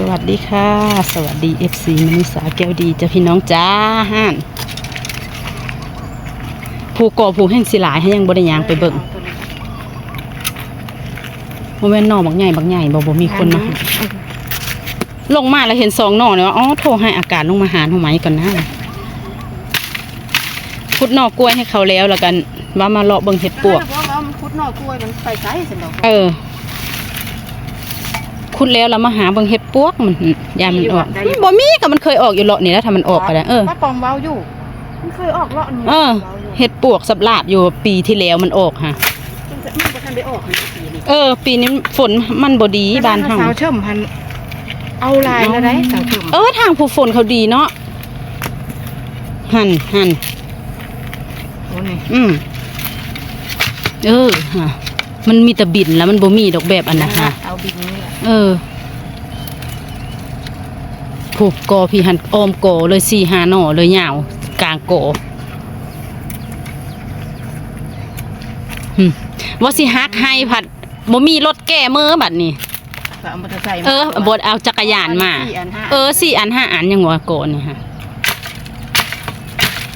สวัสดีค่ะ สวัสดี FC มนุษย์สาแก้วดีจ้าพี่น้องจ้าห่านผู้ก่อผู้แห่งสิหลายให้ยังบริยางไปเบิ่งโมเมนต์นอบักใหญ่บักใหญ่บ่บ่มีคนมาหาลงมาแล้วเห็นสองหน่อเนี่ยว่าอ๋อโทรให้อากาศลงมาหาหน่อไม้ก่อนนะพุดหน่อกล้วยให้เขาแล้วแล้วกัน ว่ามาเลาะเบิ่งเห็ดปวกเพราะว่ามันคุดนอกกล้วยมันไปไกลสินดอกเออ คุดแล้วเรามาหาเบิ่งเห็ดปวกมันยามมันออกบ่มีก็มันเคยออกอยู่เลาะนี่แล้วถ้ามันออกก็ได้เออป้าปอมเว้าอยู่มันเคยออกเลาะนี่เออเห็ดปวกสับลาบอยู่ปีที่แล้วมันออกค่ะมันจะมันบ่ทันได้ออกในปีนี้เออ ปีนี้ฝนมันบ่ดีบ้านเฮาสาวเชิมพันเอาลายแล้วได้สาวเชิมเออทางผู้ฝนเขาดีเนาะหั่นหั่นโอ้นี่อืมเออฮะ มันมีแต่บินแล้วมันบ่มีดอกแบบอันนะฮะเอาบินนี่แหละเออผูกกอพี่หันออมกอเลยสี่ห้าหน่อเลยยาวกลางกอหึว่าสิฮักให้ผัดบ่มีรถแก้มือบัดนี้ก็เอามอเตอร์ไซค์มาเออบดเอาจักรยานมา สี่อันห้าเออสี่อันห้าอันยังว่าก่อนนี่ฮะ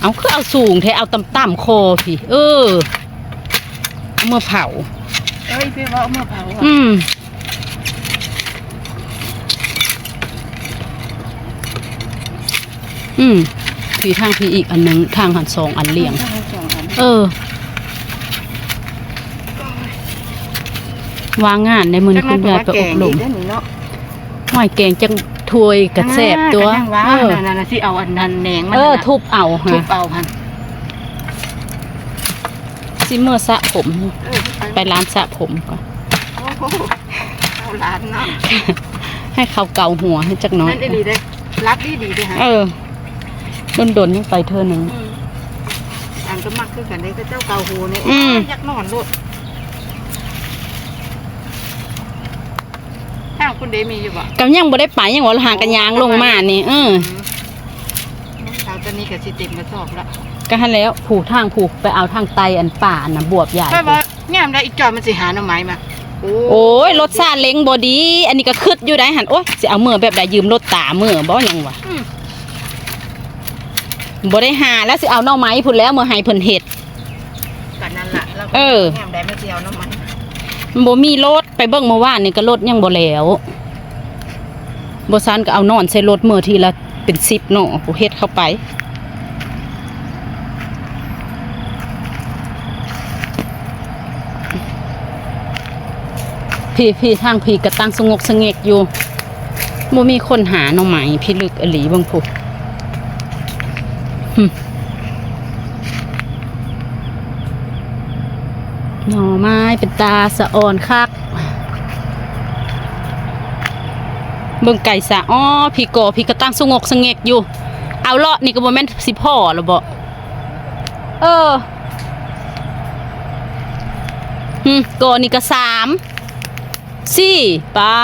เอาคือเอาสูงแท้เอาต่ำๆคอพี่ เออเอามื่อเผา เอ้ยพี่ว่าเอามาเผาอะอืม อืมผีทางผีอีกอันหนึง ทางหันสองอันเลี่ยง อาสองอันเออ วางงานในมือนี้คุณยายไปอบรมจังนั้นเพราะว่าแกงอีกเด้อนี่เนาะหอยแกงจังถวยกระแสบตัว อ่าก็ยังว่าเออ นั่นน่ะสิเอาอันนั้นแหนงมันเออน่ะทุบเอาทุฮะบเอาพันซิเมอร์สระผม เออ ไปร้านสระผมก่อนโอ้โหเอาล้านเนาะให้เขาเกาหัวให้จักหน้อย นั่นได้ดีเลยรักดีดีเลยฮะเออโดนๆยังไปเธอหนึ่ง มอันก็มักคือกันเลยก็เจ้าเกาหูเนี่ยอืมยักนอนโลดถ้างคุณเดมีอยู่บ่ กำยังบ่ได้ไปยังว่าหางกันยางลงมานี่เออทาง ตอนนี้ก็สิเต็มกระสอบละก็ให้แล้วผูกทางผูกไปเอาทางไตอันป่าอันนะบวบใหญ่ ใช่บ่เนี่ยมันได้อีกจอยมันสิหาหน่อไม้มาโอ้ยรถซาเล้งบอดี อันนี้ก็คืดอยู่ได้หันโอ้ยสิเอามือแบบใดยืมรถตามือบ่ยังวะอืมบ่ได้หาแล้วสิเอาหน่อไม้พุ่นแล้วมือให้เพิ่นเฮ็ด กันนั่นล่ะแล้วเออเนี่ยมันได้มาเสียวหน่อไม้มันบ่มีรถไปเบิ่งเมื่อวานนี่ก็รถยังบ่แล้วบ่ซันก็เอานอนใส่รถมือทีละ เป็น10เนาะผู้เฮ็ดเข้าไปพี่พี่ทางพี่กระตังสงกสงเงกอยู่บ่มีคนหาหน่อไม้พี่ลึกอหลีบางผู้หึหน่อไม้เป็นตาสะอ่อนคัก เบิ่งไก่สะอ้อพี่กอพี่กระตังสงกสงเงกอยู่ เอาเลาะนี่ก็บ่แม่นสิพ่อแล้วบ่เออหึกอนี่ก็สามสี่ป้า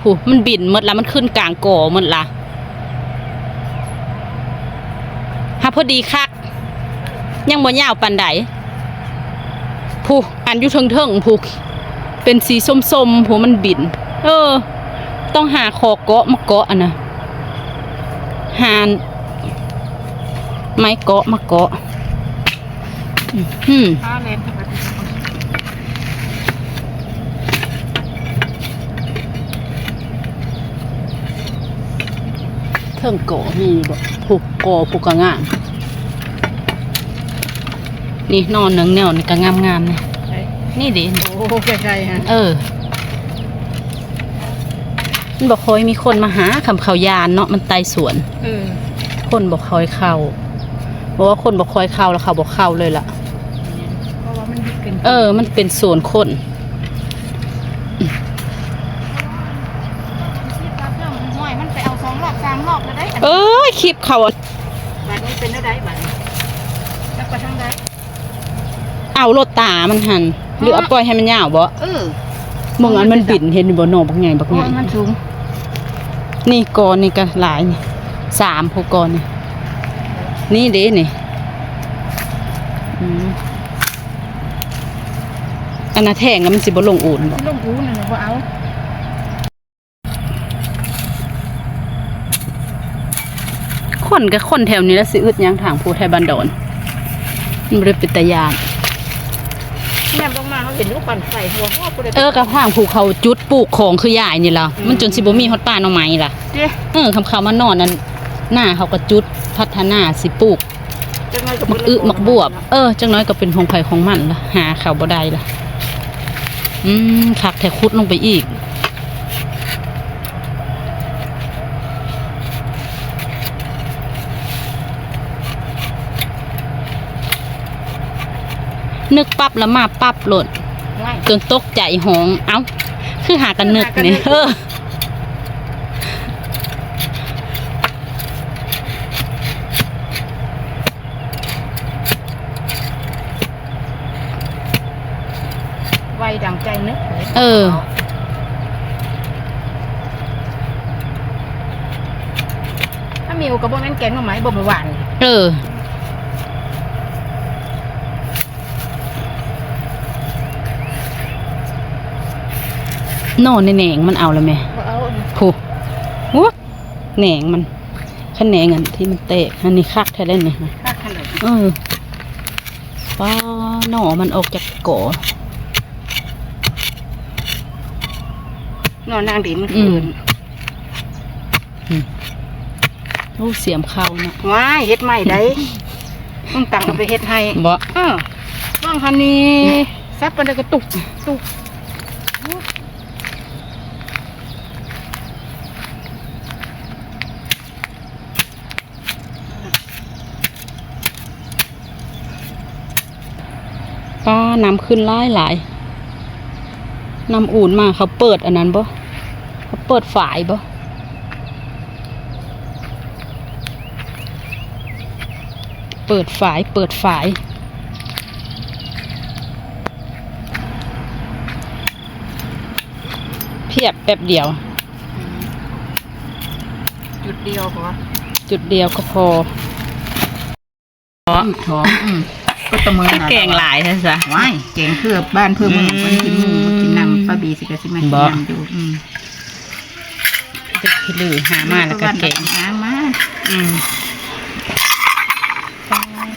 ผู้มันบินหมดละมันขึ้นกลางกอหมดละฮะพอดีคัก ยังบ่ยาวปันใดผู้อันอยู่เทิงๆผู้เป็นสีส้มๆผู้มันบิน เออ ต้องหาคอเกาะมาเกาะอะนะหานไม้เกาะมาเกาะอื้อหืมถ้าเล่นปกติเครื่องโกะมีบ่ผูกโกะผูกกระงามนี่นอนหนึ่งแนวนี่ก็งามงามๆนี่นี่ดิโอ้ใกล้ๆฮะเออ มันบอกคอยมีคนมาหาคำเขายานเนาะมันไต่สวนเออคนบอกคอยเข้าบอกว่าคนบอกคอยเข้าแล้วเขาบอกเข้าเลยล่ะ เพราะว่ามันยึดกันเออ มันเป็นสวนคนห่วยมันไปเอาสองรอบสามรอบแล้วได้อันเอ้ยคลิปเขาอะบัดนี้เป็นได้บัดนี้แล้วก็ทางใดเอารถตามันหันหรือเอาปล่อยให้มันยาวบ่เออมึงอันมันบินเห็นบ่หนอบักใหญ่บักเพราะใหญ่ว่ามันสูง นี่กอนี่ก็หลายนี่สามหกกอนี่นี่เด้นี่อันน่ะแทงแล้มันสิบ่ลงอูนบ่ลงอูนเนี่ยะบ่เอาคนก็บคนแถวนี้แล้วสิอึดยังทางผู้ไทยบันดอนมันบ่ได้ป็ตายาน เขาเห็นลูกปั่นใส่หัวหัวกูเลยเออกับทางภูเขาจุดปลูกของคือยายนี่ล่ะมันจนสิบ่มีฮอดป่าหน่อไม้ล่ะเจ๊เออคำเขามานอนนั่นหน้าเขาก็จุดพัฒนาสิปลูกจังไงกับมักอึมักบวบ เออจังน้อยก็เป็นของไผของมันล่ะหาเขาบ่ได้ล่ะอืมคักแท้คุดลงไปอีกนึกปั๊บแล้วมาปั๊บโหลด ง่ายจนตกใจหองเอ้า คือหากันนึกเนี่ยเออไวดังใจนึกเลยเออถ้ามีอุกระบอกนั้นแกงหน่อไม้บ่มหวาน เออ นอนในแหนงมันเอาแล้วไหมบ่เอาโหโอ้แหนงมันขันแหนงอันที่มันเตะอันนี้คักแท้เล่นเนี่ยค่าขนมเออป้าหน่อมันออกจากก่อนอนนางดินอืคืม นโอ้เสียมเข้านะว้ายเฮ็ดใหม่ได้ต้องตังเอาไปเฮ็ดให้บ่ เออว่างคันนี้ซับไปเลยกระตุกตุก ป้าน้ำขึ้นหลายหลายน้ำอุ่นมาเขาเปิดอันนั้นบ่เขาเปิดฝายบ่เปิดฝายเปิดฝายเพียบแป๊บเดียว จุดเดียวพอจุดเดียวก็พอหอม ก็ตะมือแกงหลายใช่ไหมว้ายแกงเพื่อบ้านเพื่อเมืองอืมมันกินหมูมันกินน้ำป้าบีสิกะสิมากินบ่น้ำอยู่อืมพี่ลือหามาแล้วก็แกงอ้างมาอืม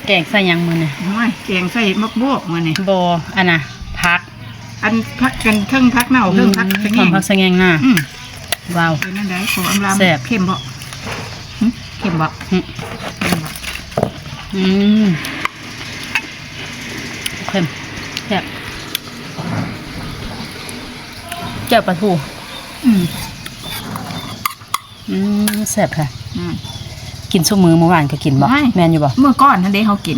แกงใส่หยังมือเนี่ยว้ายแกงใส่มักบวกมาเนี่ยบออันน่ะพัก อันพักกันเครื่องพักเน่าเครื่องพักสะหแงอมงพักสะแงงหน้าอืมว้าวเป็นนั่นได้ของอำลามแซ่บเข้มบ่หึเข้มบ่อืมเข้มบ่อืมเค็มแซ่บเจ้าปลาทู อืมอืมแซ่บค่ะ อืม กินซุมือเมื่อวานก็กินบ่ไม่ แม่นอยู่บ่เมื่อก่อนท่านเด้เขากิน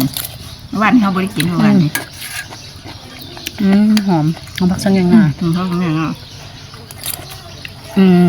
เมื่อวานนี้เขาบริกินเมื่อวานนี้อืมหอมหอมพักสะแงงหน้าอืมเขาเนี่ยเนาะอืม